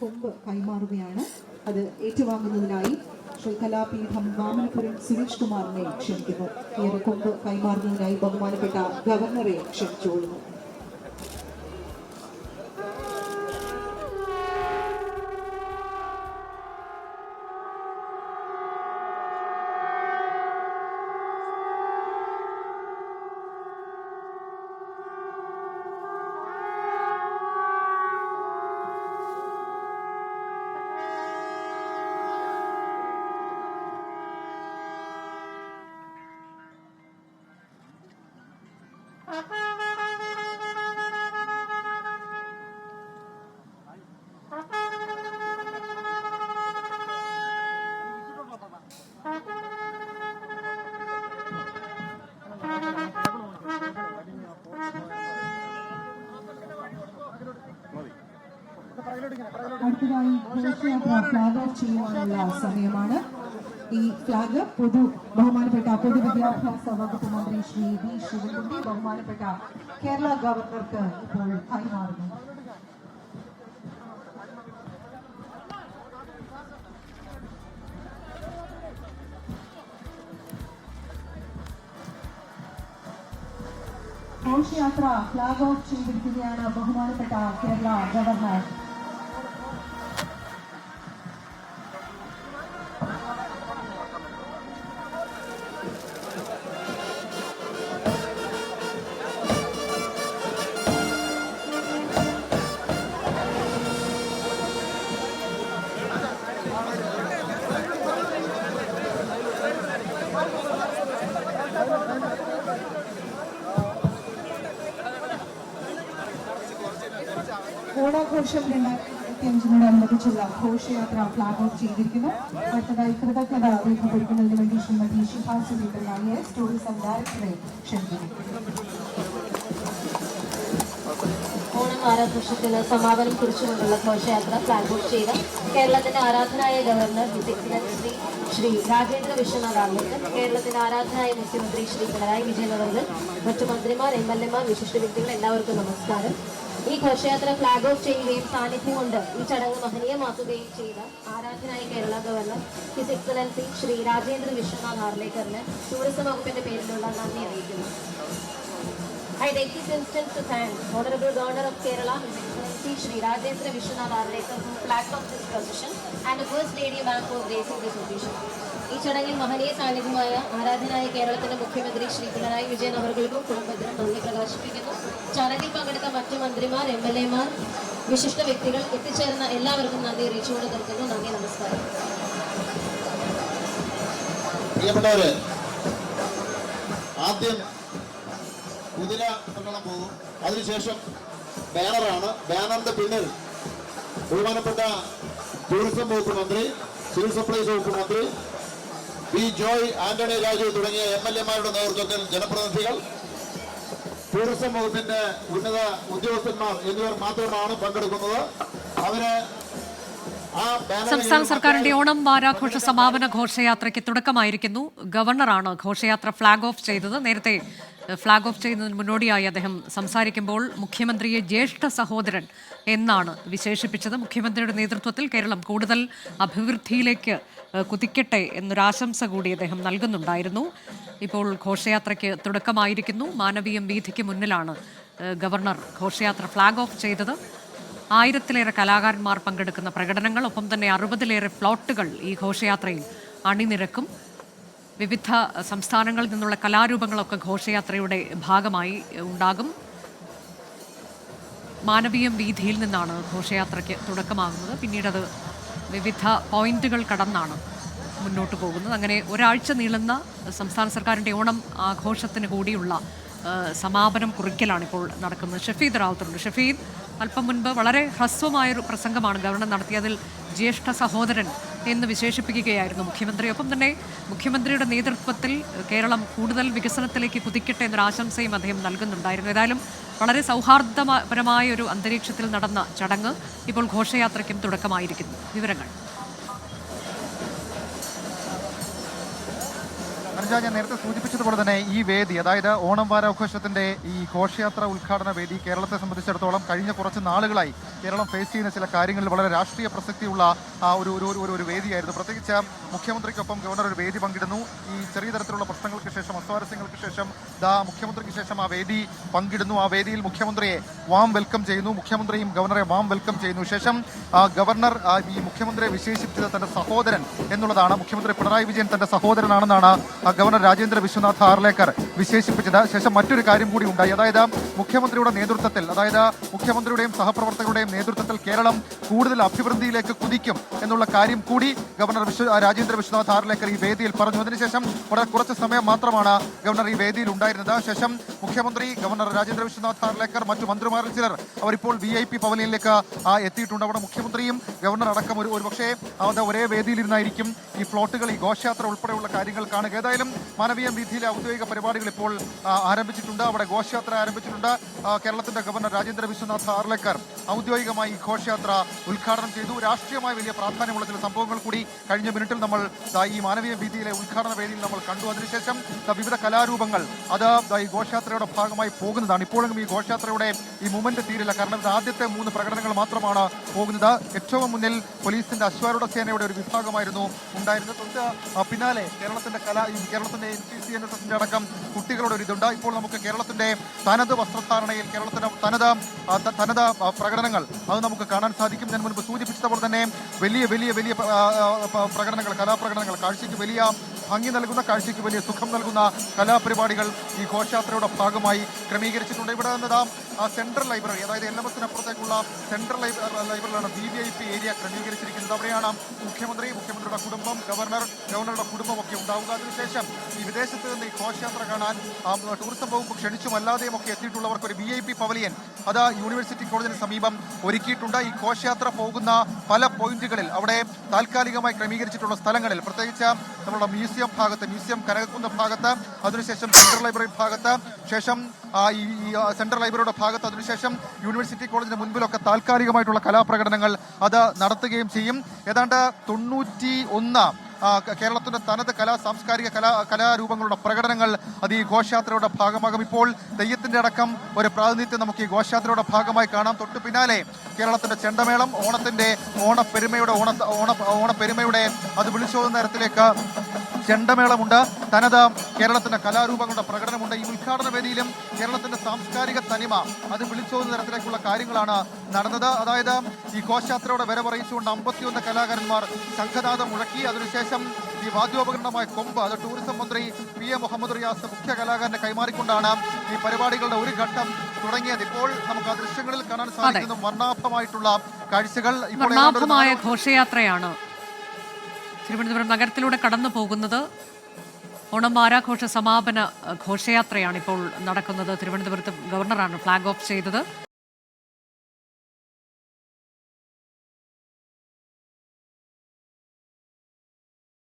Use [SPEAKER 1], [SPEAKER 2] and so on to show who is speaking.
[SPEAKER 1] കൊമ്പ് കൈമാറുകയാണ്. അത് ഏറ്റുവാങ്ങുന്നതിനായി ശ്രീ കലാപീഠം വാമനപുരം സുരേഷ് കുമാറിനെ ക്ഷണിക്കുന്നു. ഈ കൊമ്പ് കൈമാറുന്നതിനായി ബഹുമാനപ്പെട്ട ഗവർണറെ ക്ഷണിച്ചുകൊള്ളുന്നു. അടുത്തതായി ഘോഷയാത്ര ഓഫ് ചെയ്യുവാനുള്ള സമയമാണ്. ഈ ഫ്ലാഗ് പൊതു ബഹുമാനപ്പെട്ട പൊതുവിദ്യാഭ്യാസ വകുപ്പ് മന്ത്രി ശ്രീ വി ശിവൻകുട്ടി ബഹുമാനപ്പെട്ട കേരള ഗവർണർക്ക് ഇപ്പോൾ കൈമാറുന്നു. ഘോഷയാത്ര ഫ്ലാഗ് ഓഫ് ചെയ്തിരിക്കുകയാണ് ബഹുമാനപ്പെട്ട കേരള ഗവർണർ. ഓണാഘോഷം രണ്ടായിരത്തി ഇരുപത്തിയഞ്ചിനോടനുബന്ധിച്ചുള്ള ഘോഷയാത്ര ഫ്ലാഗ് ഓഫ് ചെയ്തിരിക്കുന്നു. അടുത്തതായി കൃതജ്ഞത രേഖപ്പെടുത്തുന്നതിന് വേണ്ടി Shrimati Shifa I S tourism ഡയറക്ടറെ ക്ഷണിക്കുന്നു
[SPEAKER 2] ഓണം ആരാഘോഷത്തിന് സമാപനം കുറിച്ചുകൊണ്ടുള്ള ഘോഷയാത്ര ഫ്ലാഗ് ഓഫ് ചെയ്ത് കേരളത്തിന്റെ ആരാധനായ ഗവർണർ ശ്രീ ശ്രീ രാജേന്ദ്ര വിശ്വനാഥ് ആംബേദ്കർ കേരളത്തിന്റെ ആരാധനായ മുഖ്യമന്ത്രി ശ്രീ പിണറായി വിജയൻ മറ്റു മന്ത്രിമാർ എം എൽ എമാർ വിശിഷ്ട വ്യക്തികൾ എല്ലാവർക്കും നമസ്കാരം. ഈ ഘോഷയാത്ര ഫ്ലാഗ് ഓഫ് ചെയ്യുകയും സാന്നിധ്യം കൊണ്ട് ഈ ചടങ്ങ് മഹനീയമാക്കുകയും ചെയ്ത ആരാധനായ Kerala governor his excellency Shri Rajendra Vishwanath ആർലേക്കറിന് tourism വകുപ്പിന്റെ പേരിലുള്ള നന്ദി അറിയിക്കുന്നു. I take this instance to thank Honorable Governor Sri Shri Rajendra Vishwanath Arlekar, who flagged off this procession, and the First Lady Bank for gracing this occasion. ഈ ചടങ്ങിൽ മഹനീയ സാന്നിധ്യമായ ആരാധനായ കേരളത്തിന്റെ മുഖ്യമന്ത്രി ശ്രീ പിണറായി വിജയൻ അവർക്കും കുടുംബത്തിനും നന്ദി പ്രകാശിപ്പിക്കുന്നു. ചടങ്ങിൽ പങ്കെടുത്ത മറ്റു മന്ത്രിമാർ എം എൽ എമാർ വിശിഷ്ട വ്യക്തികൾ എത്തിച്ചേർന്ന എല്ലാവർക്കും നന്ദി അറിയിച്ചുകൊണ്ട് നിർത്തുന്നു. നന്ദി നമസ്കാരം.
[SPEAKER 3] പ്രിയപ്പെട്ടവര് ആദ്യം കുതിര പോകും. അതിനുശേഷം ബാനറാണ്. ബാനറിന്റെ പിന്നിൽ ബഹുമാനപ്പെട്ട ടൂറിസം വകുപ്പ് മന്ത്രി സിവിൽ സപ്ലൈസ് വകുപ്പ് മന്ത്രി വി ജോയ് ആന്റണി രാജു തുടങ്ങിയ എം എൽ എമാരുടെ നേതൃത്വത്തിൽ ജനപ്രതിനിധികൾ ടൂറിസം വകുപ്പിന്റെ ഉന്നത ഉദ്യോഗസ്ഥന്മാർ എന്നിവർ മാത്രമാണ് പങ്കെടുക്കുന്നത്. അവർ
[SPEAKER 4] സംസ്ഥാന സർക്കാരിന്റെ ഓണം വാരാഘോഷ സമാപന ഘോഷയാത്രയ്ക്ക് തുടക്കമായിരിക്കുന്നു. ഗവർണറാണ് ഘോഷയാത്ര ഫ്ളാഗ് ഓഫ് ചെയ്തത്. നേരത്തെ ഫ്ളാഗ് ഓഫ് ചെയ്യുന്നതിന് മുന്നോടിയായി അദ്ദേഹം സംസാരിക്കുമ്പോൾ മുഖ്യമന്ത്രിയെ ജ്യേഷ്ഠ സഹോദരൻ എന്നാണ് വിശേഷിപ്പിച്ചത്. മുഖ്യമന്ത്രിയുടെ നേതൃത്വത്തിൽ കേരളം കൂടുതൽ അഭിവൃദ്ധിയിലേക്ക് കുതിക്കട്ടെ എന്നൊരാശംസ കൂടി അദ്ദേഹം നൽകുന്നുണ്ടായിരുന്നു. ഇപ്പോൾ ഘോഷയാത്രയ്ക്ക് തുടക്കമായിരിക്കുന്നു. മാനവീയം വീഥിക്ക് മുന്നിലാണ് ഗവർണർ ഘോഷയാത്ര ഫ്ളാഗ് ഓഫ് ചെയ്തത്. ആയിരത്തിലേറെ കലാകാരന്മാർ പങ്കെടുക്കുന്ന പ്രകടനങ്ങൾ ഒപ്പം തന്നെ അറുപതിലേറെ പ്ലോട്ടുകൾ ഈ ഘോഷയാത്രയിൽ അണിനിരക്കും. വിവിധ സംസ്ഥാനങ്ങളിൽ നിന്നുള്ള കലാരൂപങ്ങളൊക്കെ ഘോഷയാത്രയുടെ ഭാഗമായി ഉണ്ടാകും. മാനവീയം വീതിയിൽ നിന്നാണ് ഘോഷയാത്രയ്ക്ക് തുടക്കമാകുന്നത്. പിന്നീട് അത് വിവിധ പോയിന്റുകൾ കടന്നാണ് മുന്നോട്ട് പോകുന്നത്. അങ്ങനെ ഒരാഴ്ച നീളുന്ന സംസ്ഥാന സർക്കാരിന്റെ ഓണം ആഘോഷത്തിന് കൂടിയുള്ള സമാപനം കുറിക്കലാണ് ഇപ്പോൾ നടക്കുന്നത്. ഷഫീദ് റാവുത്തറുണ്ട്. ഷഫീദ് അല്പം മുൻപ് വളരെ ഹ്രസ്വമായൊരു പ്രസംഗമാണ് ഗവർണർ നടത്തിയതിൽ ജ്യേഷ്ഠ സഹോദരൻ എന്ന് വിശേഷിപ്പിക്കുകയായിരുന്നു മുഖ്യമന്ത്രി. ഒപ്പം തന്നെ മുഖ്യമന്ത്രിയുടെ നേതൃത്വത്തിൽ കേരളം കൂടുതൽ വികസനത്തിലേക്ക് കുതിക്കട്ടെ എന്നൊരു ആശംസയും അദ്ദേഹം നൽകുന്നുണ്ടായിരുന്നു. ഏതായാലും വളരെ സൗഹാർദ്ദപരമായ ഒരു അന്തരീക്ഷത്തിൽ നടന്ന ചടങ്ങ് ഇപ്പോൾ ഘോഷയാത്രയ്ക്കും തുടക്കമായിരിക്കുന്നു. വിവരങ്ങൾ.
[SPEAKER 5] അനുജ ഞാൻ നേരത്തെ സൂചിപ്പിച്ചതുപോലെ തന്നെ ഈ വേദി അതായത് ഓണം വാരാഘോഷത്തിന്റെ ഈ ഘോഷയാത്ര ഉദ്ഘാടന വേദി കേരളത്തെ സംബന്ധിച്ചിടത്തോളം കഴിഞ്ഞ കുറച്ച് നാളുകളായി കേരളം ഫേസ് ചെയ്യുന്ന ചില കാര്യങ്ങളിൽ വളരെ രാഷ്ട്രീയ പ്രസക്തിയുള്ള ഒരു ഒരു ഒരു- ഒരു വേദിയായിരുന്നു. പ്രത്യേകിച്ച് മുഖ്യമന്ത്രിക്കൊപ്പം ഗവർണർ ഒരു വേദി പങ്കിടുന്നു. ഈ ചെറിയ തരത്തിലുള്ള പ്രശ്നങ്ങൾക്ക് ശേഷം അസ്വാരസ്യങ്ങൾക്ക് ശേഷം ദാ മുഖ്യമന്ത്രിക്ക് ശേഷം ആ വേദി പങ്കിടുന്നു. ആ വേദിയിൽ മുഖ്യമന്ത്രിയെ വാം വെൽക്കം ചെയ്യുന്നു. മുഖ്യമന്ത്രിയും ഗവർണറെ വാം വെൽക്കം ചെയ്യുന്നു. ശേഷം ഗവർണർ ഈ മുഖ്യമന്ത്രിയെ വിശേഷിപ്പിച്ചത് തന്റെ സഹോദരൻ എന്നുള്ളതാണ്. മുഖ്യമന്ത്രി പിണറായി വിജയൻ തന്റെ സഹോദരനാണെന്നാണ് ഗവർണർ രാജേന്ദ്ര വിശ്വനാഥ് ഹാർലേക്കർ വിശേഷിപ്പിച്ചത്. ശേഷം മറ്റൊരു കാര്യം കൂടി ഉണ്ടായി. അതായത് മുഖ്യമന്ത്രിയുടെ നേതൃത്വത്തിൽ അതായത് മുഖ്യമന്ത്രിയുടെയും സഹപ്രവർത്തകരുടെയും നേതൃത്വത്തിൽ കേരളം കൂടുതൽ അഭിവൃദ്ധിയിലേക്ക് കുതിക്കും എന്നുള്ള കാര്യം കൂടി ഗവർണർ വിശ്വ രാജേന്ദ്ര വിശ്വനാഥ് ആറിലേക്കർ ഈ വേദിയിൽ പറഞ്ഞു. അതിനുശേഷം വളരെ കുറച്ച് സമയം മാത്രമാണ് ഗവർണർ ഈ വേദിയിൽ ഉണ്ടായിരുന്നത്. ശേഷം മുഖ്യമന്ത്രി ഗവർണർ രാജേന്ദ്ര വിശ്വനാഥ് ആറിലേക്കർ മറ്റു മന്ത്രിമാരിൽ ചിലർ അവരിപ്പോൾ വി ഐ പി പവലിയനിലേക്ക് എത്തിയിട്ടുണ്ട്. അവിടെ മുഖ്യമന്ത്രിയും ഗവർണർ അടക്കം ഒരു ഒരുപക്ഷേ അത് ഒരേ വേദിയിലിരുന്നായിരിക്കും. ഈ ഫ്ലോട്ടുകൾ ഈ ഘോഷയാത്ര ഉൾപ്പെടെയുള്ള കാര്യങ്ങൾ കാണുക. ഏതായാലും മാനവീയം വീതിയിലെ ഔദ്യോഗിക പരിപാടികൾ ഇപ്പോൾ ആരംഭിച്ചിട്ടുണ്ട്. അവിടെ ഘോഷയാത്ര ആരംഭിച്ചിട്ടുണ്ട്. കേരളത്തിന്റെ ഗവർണർ രാജേന്ദ്ര വിശ്വനാഥ് ആർലേക്കർ ഔദ്യോഗികമായി ഈ ഘോഷയാത്ര ഉദ്ഘാടനം ചെയ്തു. രാഷ്ട്രീയമായ വലിയ പ്രാധാന്യമുള്ള ചില സംഭവങ്ങൾ കൂടി കഴിഞ്ഞ മിനിറ്റിൽ നമ്മൾ ഈ മാനവീയ വീതിയിലെ ഉദ്ഘാടന വേദിയിൽ നമ്മൾ കണ്ടു. അതിനുശേഷം വിവിധ കലാരൂപങ്ങൾ അത് ഈ ഘോഷയാത്രയുടെ ഭാഗമായി പോകുന്നതാണ്. ഇപ്പോഴും ഈ ഘോഷയാത്രയുടെ ഈ മൂവ്മെന്റ് തീരില്ല. കാരണം ഇത് ആദ്യത്തെ മൂന്ന് പ്രകടനങ്ങൾ മാത്രമാണ് പോകുന്നത്. ഏറ്റവും മുന്നിൽ പോലീസിന്റെ അശ്വാരൂഢ സേനയുടെ ഒരു വിഭാഗമായിരുന്നു ഉണ്ടായിരുന്നത്. പിന്നാലെ കേരളത്തിന്റെ കലാ കേരളത്തിന്റെ N C C N S എസിന്റെ അടക്കം കുട്ടികളുടെ ഒരു ഇതുണ്ട് ഇപ്പോൾ നമുക്ക് കേരളത്തിന്റെ തനത് വസ്ത്രധാരണയിൽ കേരളത്തിന്റെ തനത് തനത് പ്രകടനങ്ങൾ അത് നമുക്ക് കാണാൻ സാധിക്കും. ഞാൻ മുൻപ് സൂചിപ്പിച്ചതുപോലെ തന്നെ വലിയ വലിയ വലിയ പ്രകടനങ്ങൾ കലാപ്രകടനങ്ങൾ കാഴ്ചയ്ക്ക് വലിയ ഭംഗി നൽകുന്ന കാഴ്ചയ്ക്ക് വലിയ സുഖം നൽകുന്ന കലാപരിപാടികൾ ഈ ഘോഷയാത്രയുടെ ഭാഗമായി ക്രമീകരിച്ചിട്ടുണ്ട്. ഇവിടെ നിന്നതാ ആ സെൻട്രൽ ലൈബ്രറി അതായത് എൽ എം എസിനപ്പുറത്തേക്കുള്ള central ലൈബ്രറിയിലാണ് V V I P area ക്രമീകരിച്ചിരിക്കുന്നത്. അവിടെയാണ് മുഖ്യമന്ത്രി മുഖ്യമന്ത്രിയുടെ കുടുംബം ഗവർണർ ഗവർണറുടെ കുടുംബമൊക്കെ ഉണ്ടാവുക. അതിനുശേഷം ഈ വിദേശത്ത് നിന്ന് ഈ ഘോഷയാത്ര കാണാൻ ടൂറിസം വകുപ്പ് ക്ഷണിച്ചും അല്ലാതെയും ഒക്കെ എത്തിയിട്ടുള്ളവർക്ക് ഒരു വി ഐ പി പവലിയൻ അത് യൂണിവേഴ്സിറ്റി കോളേജിന് സമീപം ഒരുക്കിയിട്ടുണ്ട്. ഈ ഘോഷയാത്ര പോകുന്ന പല പോയിന്റുകളിൽ അവിടെ താൽക്കാലികമായി ക്രമീകരിച്ചിട്ടുള്ള സ്ഥലങ്ങളിൽ പ്രത്യേകിച്ച് നമ്മുടെ മ്യൂസിയം ഭാഗത്ത് മ്യൂസിയം കനകക്കുന്ന് ഭാഗത്ത് അതിനുശേഷം സെൻട്രൽ ലൈബ്രറി ഭാഗത്ത് ശേഷം ഈ സെൻട്രൽ ലൈബ്രറിയുടെ ഭാഗത്ത് അതിനുശേഷം യൂണിവേഴ്സിറ്റി കോളേജിന്റെ മുൻപിലൊക്കെ താൽക്കാലികമായിട്ടുള്ള കലാപ്രകടനങ്ങൾ അത് നടത്തുകയും ചെയ്യും. ഏതാണ്ട് തൊണ്ണൂറ്റി കേരളത്തിന്റെ തനത് കലാ സാംസ്കാരിക കലാ കലാരൂപങ്ങളുടെ പ്രകടനങ്ങൾ അത് ഈ ഘോഷയാത്രയുടെ ഭാഗമാകും. ഇപ്പോൾ തെയ്യത്തിന്റെ അടക്കം ഒരു പ്രാതിനിധ്യം നമുക്ക് ഈ ഘോഷയാത്രയുടെ ഭാഗമായി കാണാം. തൊട്ടു പിന്നാലെ കേരളത്തിന്റെ ചെണ്ടമേളം ഓണത്തിന്റെ ഓണപ്പെരുമയുടെ ഓണ ഓണ ഓണപ്പെരുമയുടെ അത് വിളിച്ചോതുന്ന തരത്തിലേക്ക് ചെണ്ടമേളമുണ്ട്. തനത് കേരളത്തിന്റെ കലാരൂപങ്ങളുടെ പ്രകടനമുണ്ട്. ഈ ഉദ്ഘാടന വേദിയിലും കേരളത്തിന്റെ സാംസ്കാരിക തനിമ അത് വിളിച്ചോന്ന തരത്തിലേക്കുള്ള കാര്യങ്ങളാണ് നടന്നത്. അതായത് ഈ ഘോഷയാത്രയുടെ വരവറിയിച്ചുകൊണ്ട് അമ്പത്തിയൊന്ന് കലാകാരന്മാർ സംഘനാഥം മുഴക്കി. അതിനുശേഷം ഈ വാദ്യോപകരണമായ കൊമ്പ് അത് ടൂറിസം മന്ത്രി പി എ മുഹമ്മദ് റിയാസ് മുഖ്യ കലാകാരനെ കൈമാറിക്കൊണ്ടാണ് ഈ പരിപാടികളുടെ ഒരു ഘട്ടം തുടങ്ങിയത്. ഇപ്പോൾ നമുക്ക് ആ ദൃശ്യങ്ങളിൽ കാണാൻ സാധിക്കുന്ന വർണാഭമായിട്ടുള്ള കാഴ്ചകൾ ഇപ്പോൾ
[SPEAKER 4] ഘോഷയാത്രയാണ്. തിരുവനന്തപുരം നഗരത്തിലൂടെ കടന്നു പോകുന്നത് ഓണം വാരാഘോഷ സമാപന ഘോഷയാത്രയാണ് ഇപ്പോൾ നടക്കുന്നത്. തിരുവനന്തപുരത്ത് ഗവർണറാണ് ഫ്ലാഗ് ഓഫ് ചെയ്തത്.